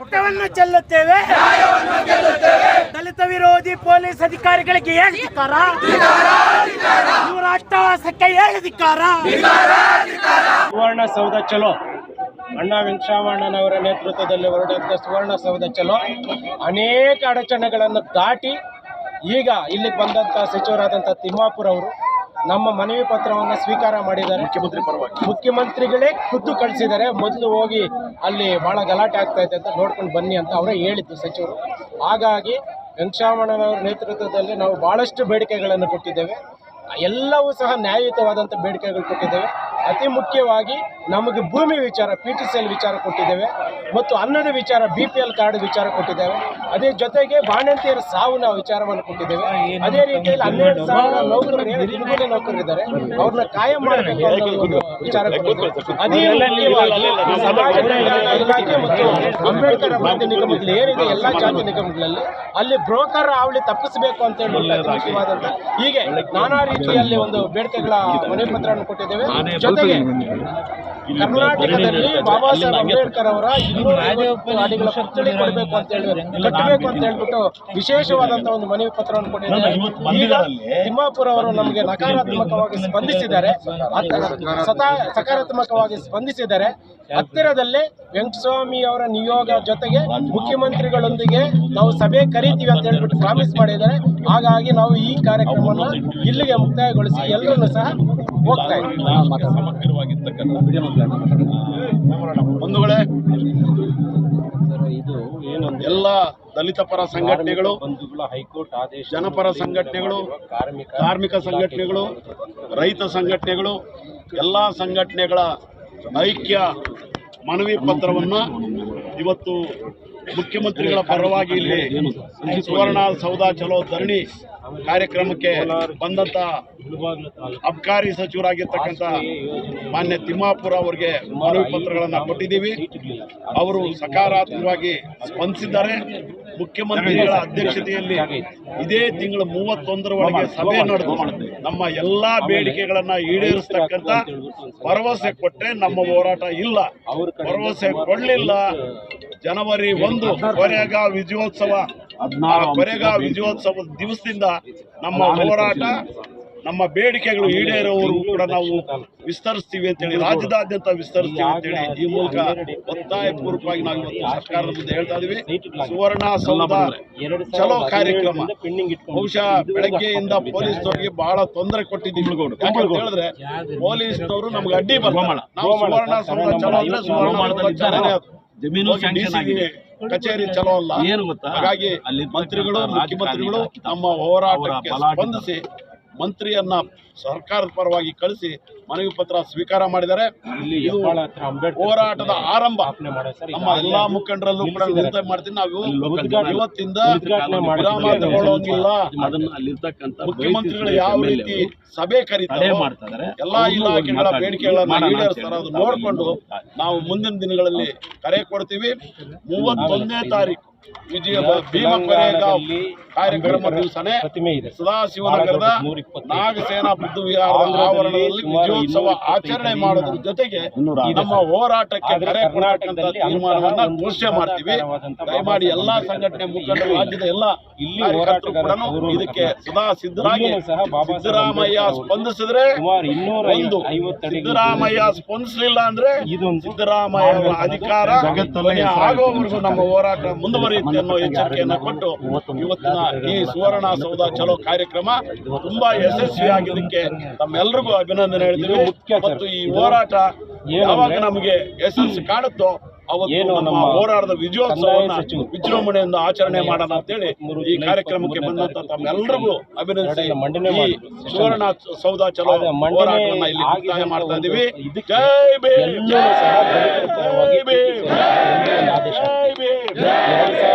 ರಕ್ತವನ್ನು ಚೆಲ್ಲುತ್ತೇವೆ. ದಲಿತ ವಿರೋಧಿ ಪೊಲೀಸ್ ಅಧಿಕಾರಿಗಳಿಗೆ ಹೇಗೆ ಧಿಕ್ಕಾರ ಇವರ ಅಷ್ಟವಾಸಕ್ಕೆ ಹೇಗೆ ಧಿಕ್ಕಾರ ಸುವರ್ಣ ಸೌಧ ಚಲೋ. ಅಣ್ಣ ವೆಂಕಟರಾಮಣ್ಣನವರ ನೇತೃತ್ವದಲ್ಲಿ ಹೊರಡಿದ್ದ ಸುವರ್ಣ ಸೌಧ ಚಲೋ. ಅನೇಕ ಅಡಚಣೆಗಳನ್ನು ದಾಟಿ ಈಗ ಇಲ್ಲಿ ಬಂದಂಥ ಸಚಿವರಾದಂಥ ತಿಮ್ಮಾಪುರ್ ಅವರು ನಮ್ಮ ಮನವಿ ಪತ್ರವನ್ನು ಸ್ವೀಕಾರ ಮಾಡಿದ್ದಾರೆ. ಮುಖ್ಯಮಂತ್ರಿ ಪರವಾಗಿ. ಮುಖ್ಯಮಂತ್ರಿಗಳೇ ಖುದ್ದು ಕಳಿಸಿದ್ದಾರೆ. ಮೊದಲು ಹೋಗಿ ಅಲ್ಲಿ ಭಾಳ ಗಲಾಟೆ ಆಗ್ತಾ ಇದೆ ಅಂತ ನೋಡ್ಕೊಂಡು ಬನ್ನಿ ಅಂತ ಅವರೇ ಹೇಳಿದ್ದು ಸಚಿವರು. ಹಾಗಾಗಿ ವೆಂಕಟರಾಮಣ್ಣನವರ ನೇತೃತ್ವದಲ್ಲಿ ನಾವು ಭಾಳಷ್ಟು ಬೇಡಿಕೆಗಳನ್ನು ಕೊಟ್ಟಿದ್ದೇವೆ. ಎಲ್ಲವೂ ಸಹ ನ್ಯಾಯಯುತವಾದಂಥ ಬೇಡಿಕೆಗಳು ಕೊಟ್ಟಿದ್ದೇವೆ. ಅತಿ ಮುಖ್ಯವಾಗಿ ನಮಗೆ ಭೂಮಿ ವಿಚಾರ ಪಿ ಟಿ ಸಿ ಎಲ್ ವಿಚಾರ ಕೊಟ್ಟಿದ್ದೇವೆ ಮತ್ತು ಅನ್ನದ ವಿಚಾರ ಬಿ ಪಿ ಎಲ್ ಕಾರ್ಡ್ ವಿಚಾರ ಕೊಟ್ಟಿದ್ದೇವೆ. ಅದೇ ಜೊತೆಗೆ ಬಾಣಂತಿಯರ ನಾವು ವಿಚಾರವನ್ನು ಕೊಟ್ಟಿದ್ದೇವೆ. ಅದೇ ರೀತಿಯಲ್ಲಿ ಹನ್ನೆರಡು ಸಾವಿರ ನೌಕರರು ನೌಕರರಿದ್ದಾರೆ ಅವ್ರನ್ನ ಕಾಯಂ ಮಾಡಬೇಕು ವಿಚಾರ ಅದೇ ಇಲಾಖೆ ಮತ್ತು ಅಂಬೇಡ್ಕರ್ ಅಭಿವೃದ್ಧಿ ನಿಗಮದಲ್ಲಿ ಏನಿದೆ ಎಲ್ಲ ಜಾತಿ ನಿಗಮಗಳಲ್ಲಿ ಅಲ್ಲಿ ಬ್ರೋಕರ್ ಆವಳಿ ತಪ್ಪಿಸಬೇಕು ಅಂತ ಹೇಳಿ ಅತಿ ಮುಖ್ಯವಾದಂತ ಹೀಗೆ ನಾನಾ ರೀತಿಯಲ್ಲಿ ಒಂದು ಬೇಡಿಕೆಗಳ ಮನೆ ಪತ್ರವನ್ನು ಕೊಟ್ಟಿದ್ದೇವೆ. ಜೊತೆಗೆ ಕರ್ನಾಟಕದಲ್ಲಿ ಬಾಬಾ ಸಾಹೇಬ್ ಅಂಬೇಡ್ಕರ್ ಅವರ ಇನ್ನೂರ ಐವತ್ತು ಅಡಿಗಳ ಪುತ್ಥಳಿ ಕೊಡಬೇಕು ಅಂತ ಹೇಳಿ ಕಟ್ಟಬೇಕು ಅಂತ ಹೇಳ್ಬಿಟ್ಟು ವಿಶೇಷವಾದಂತ ಒಂದು ಮನವಿ ಪತ್ರವನ್ನು ಕೊಟ್ಟಿದ್ದಾರೆ. ಈಗ ತಿಮ್ಮಾಪುರ ಅವರು ನಮಗೆ ನಕಾರಾತ್ಮಕವಾಗಿ ಸ್ಪಂದಿಸಿದ್ದಾರೆ. ಸದಾ ಸಕಾರಾತ್ಮಕವಾಗಿ ಸ್ಪಂದಿಸಿದ್ದಾರೆ. ಹತ್ತಿರದಲ್ಲೇ ವೆಂಕಟಸ್ವಾಮಿ ಅವರ ನಿಯೋಗ ಜೊತೆಗೆ ಮುಖ್ಯಮಂತ್ರಿಗಳೊಂದಿಗೆ ನಾವು ಸಭೆ ಕರೀತೀವಿ ಅಂತ ಹೇಳ್ಬಿಟ್ಟು ಪ್ರಾಮಿಸ್ ಮಾಡಿದ್ದಾರೆ. ಹಾಗಾಗಿ ನಾವು ಈ ಕಾರ್ಯಕ್ರಮವನ್ನು ಇಲ್ಲಿಗೆ ಮುಕ್ತಾಯಗೊಳಿಸಿ ಎಲ್ಲರನ್ನು ಸಹ ಎಲ್ಲ ದಲಿತ ಪರ ಸಂಘಟನೆಗಳು ಹೈಕೋರ್ಟ್ ಆದೇಶ ಜನಪರ ಸಂಘಟನೆಗಳು ಕಾರ್ಮಿಕ ಕಾರ್ಮಿಕ ಸಂಘಟನೆಗಳು ರೈತ ಸಂಘಟನೆಗಳು ಎಲ್ಲ ಸಂಘಟನೆಗಳ ಐಕ್ಯ ಮನವಿ ಪತ್ರವನ್ನು ಇವತ್ತು ಮುಖ್ಯಮಂತ್ರಿಗಳ ಪರವಾಗಿ ಇಲ್ಲಿ ಸುವರ್ಣ ಸೌಧ ಚಲೋ ಧರಣಿ ಕಾರ್ಯಕ್ರಮಕ್ಕೆ ಬಂದಂತ ಅಬ್ಕಾರಿ ಸಚಿವರಾಗಿರ್ತಕ್ಕಂಥ ಮಾನ್ಯ ತಿಮ್ಮಾಪುರ ಅವರಿಗೆ ಮನವಿ ಪತ್ರಗಳನ್ನು ಕೊಟ್ಟಿದ್ದೀವಿ. ಅವರು ಸಕಾರಾತ್ಮಕವಾಗಿ ಸ್ಪಂದಿಸಿದ್ದಾರೆ. ಮುಖ್ಯಮಂತ್ರಿಗಳ ಅಧ್ಯಕ್ಷತೆಯಲ್ಲಿ ಇದೇ. ತಿಂಗಳ ಮೂವತ್ತೊಂದರ ಒಳಗೆ ಸಭೆ ನಡೆದು ನಮ್ಮ ಎಲ್ಲಾ ಬೇಡಿಕೆಗಳನ್ನ ಈಡೇರಿಸ್ತಕ್ಕಂಥ ಭರವಸೆ ಕೊಟ್ಟರೆ ನಮ್ಮ ಹೋರಾಟ ಇಲ್ಲ. ಭರವಸೆ ಕೊಡಲಿಲ್ಲ. ಜನವರಿ ಒಂದು ಕೊರೆಗಾಂವ್ ವಿಜಯೋತ್ಸವ ಕೊರೆಗಾಂವ್ ವಿಜಯೋತ್ಸವದ ದಿವಸದಿಂದ ನಮ್ಮ ಹೋರಾಟ ನಮ್ಮ ಬೇಡಿಕೆಗಳು ಈಡೇರೋವರೆಗೂ ಕೂಡ ನಾವು ವಿಸ್ತರಿಸ್ತೀವಿ ಅಂತೇಳಿ ರಾಜ್ಯದಾದ್ಯಂತ ವಿಸ್ತರಿಸ್ತೀವಿ ಅಂತೇಳಿ ಈ ಮೂಲಕ ಒತ್ತಾಯಪೂರ್ವಕವಾಗಿ ನಾವು ಇವತ್ತು ಸರ್ಕಾರದ ಮುಂದೆ ಹೇಳ್ತಾ ಇದೀವಿ. ಸುವರ್ಣ ಸೌಧ ಚಲೋ ಕಾರ್ಯಕ್ರಮ. ಬಹುಶಃ ಬೆಳಗ್ಗೆಯಿಂದ ಪೊಲೀಸ್ನವರಿಗೆ ಬಹಳ ತೊಂದರೆ ಕೊಟ್ಟಿದ್ದೀವಿ. ಹೇಳಿದ್ರೆ ಹೇಳಿದ್ರೆ ಪೊಲೀಸ್ನವರು ನಮ್ಗೆ ಅಡ್ಡಿ ನಾವು ಸುವರ್ಣ ಸೌಧ ಚಲೋ ಅಂದ್ರೆ ಸುವರ್ಣ. ಜಮೀನು ಸ್ಯಾಂಕ್ಷನ್ ಆಗಿದೆ ಕಚೇರಿ ಚಲೋ ಅಲ್ಲ. ಏನು ಗೊತ್ತಾ? ಹಾಗಾಗಿ ಅಲ್ಲಿ ಮಂತ್ರಿಗಳು ಮುಖ್ಯಮಂತ್ರಿಗಳು ನಮ್ಮ ಹೋರಾಟಕ್ಕೆ ಅವರ ಸ್ಪಂದಿಸಿ ಮಂತ್ರಿಯನ್ನ ಸರ್ಕಾರದ ಪರವಾಗಿ ಕಳಿಸಿ ಮನವಿ ಪತ್ರ ಸ್ವೀಕಾರ ಮಾಡಿದ್ದಾರೆ. ಹೋರಾಟದ ಆರಂಭ. ನಮ್ಮ ಎಲ್ಲಾ ಮುಖಂಡರಲ್ಲೂ ಕೂಡ ವಿನಂತಿ ಮಾಡ್ತೀನಿ. ನಾವು ಇವತ್ತಿಂದ ವಿರಾಮ ತಗೊಳ್ಳೋದಿಲ್ಲ. ಮುಖ್ಯಮಂತ್ರಿಗಳು ಯಾವ ರೀತಿ ಸಭೆ ಕರೀತಾರೆ ಎಲ್ಲಾ ಇಲಾಖೆಗಳ. ಬೇಡಿಕೆಗಳನ್ನ ಈಡೇರಿಸ್ತಾರೆ ಅದು ನೋಡಿಕೊಂಡು ನಾವು ಮುಂದಿನ ದಿನಗಳಲ್ಲಿ ಕರೆ ಕೊಡ್ತೀವಿ. ಮೂವತ್ತೊಂದನೇ ತಾರೀಕು ವಿಜಯ ಭೀಮ ಕೊರೆಗಾಂವ್ ಕಾರ್ಯಕ್ರಮ ದಿವಸನೇ ಸದಾಶಿವನಗರದ ನಾಗಸೇನಾ ಬುದ್ಧ ವಿಹಾರದ ಆವರಣದಲ್ಲಿ ವಿಜಯೋತ್ಸವ ಆಚರಣೆ ಮಾಡೋದ್ರ ಜೊತೆಗೆ ನಮ್ಮ ಹೋರಾಟಕ್ಕೆ ಕರೆ ಕೊಡತಕ್ಕಂಥ ತೀರ್ಮಾನವನ್ನ ಘೋಷಣೆ ಮಾಡ್ತೀವಿ. ದಯಮಾಡಿ ಎಲ್ಲಾ ಸಂಘಟನೆ ಮುಖಂಡರು ರಾಜ್ಯದ ಎಲ್ಲ ಇಲ್ಲಿ ಇದಕ್ಕೆ ಸದಾ ಸಾಹೇಬ್ ಸಿದ್ದರಾಮಯ್ಯ ಸ್ಪಂದಿಸಿದ್ರೆ ಒಂದು ಸಿದ್ದರಾಮಯ್ಯ ಸ್ಪಂದಿಸಲಿಲ್ಲ ಅಂದ್ರೆ ಸಿದ್ದರಾಮಯ್ಯ ಅಧಿಕಾರ ಆಗೋವರೆಗೂ ನಮ್ಮ ಹೋರಾಟ ಮುಂದುವರಿಯುತ್ತೆ. ಅನ್ನೋ ಎಚ್ಚರಿಕೆಯನ್ನು ಕೊಟ್ಟು ಇವತ್ತಿನ ಈ ಸುವರ್ಣ ಸೌಧ ಚಲೋ ಕಾರ್ಯಕ್ರಮ ತುಂಬಾ ಯಶಸ್ವಿಯಾಗಿದ್ದಕ್ಕೆ ತಮ್ಮೆಲ್ಲರಿಗೂ ಅಭಿನಂದನೆ ಹೇಳ್ತೀವಿ. ಮತ್ತು ಈ ಹೋರಾಟ ಯಾವಾಗ ನಮಗೆ ಯಶಸ್ಸು ಕಾಣುತ್ತೋ ಅವತ್ತು ನಮ್ಮ ಹೋರಾಟದ ವಿಜಯೋತ್ಸವವನ್ನು ವಿಜೃಂಭಣೆಯಿಂದ ಆಚರಣೆ ಮಾಡೋಣ ಅಂತೇಳಿ ಈ ಕಾರ್ಯಕ್ರಮಕ್ಕೆ ಬಂದಂತ ತಮ್ಮೆಲ್ಲರಿಗೂ ಅಭಿನಂದಿಸಿ ಮಂಡನೆ ಈ. ಸುವರ್ಣ ಸೌಧ ಚಲೋ ಹೋರಾಟವನ್ನ ಇಲ್ಲಿ ಮುಕ್ತಾಯ ಮಾಡ್ತಾ ಇದಕ್ಕೆ ಜೈ ಭೀಮ್ ಜೈ ಭೀಮ್ ಜೈ ಭೀಮ್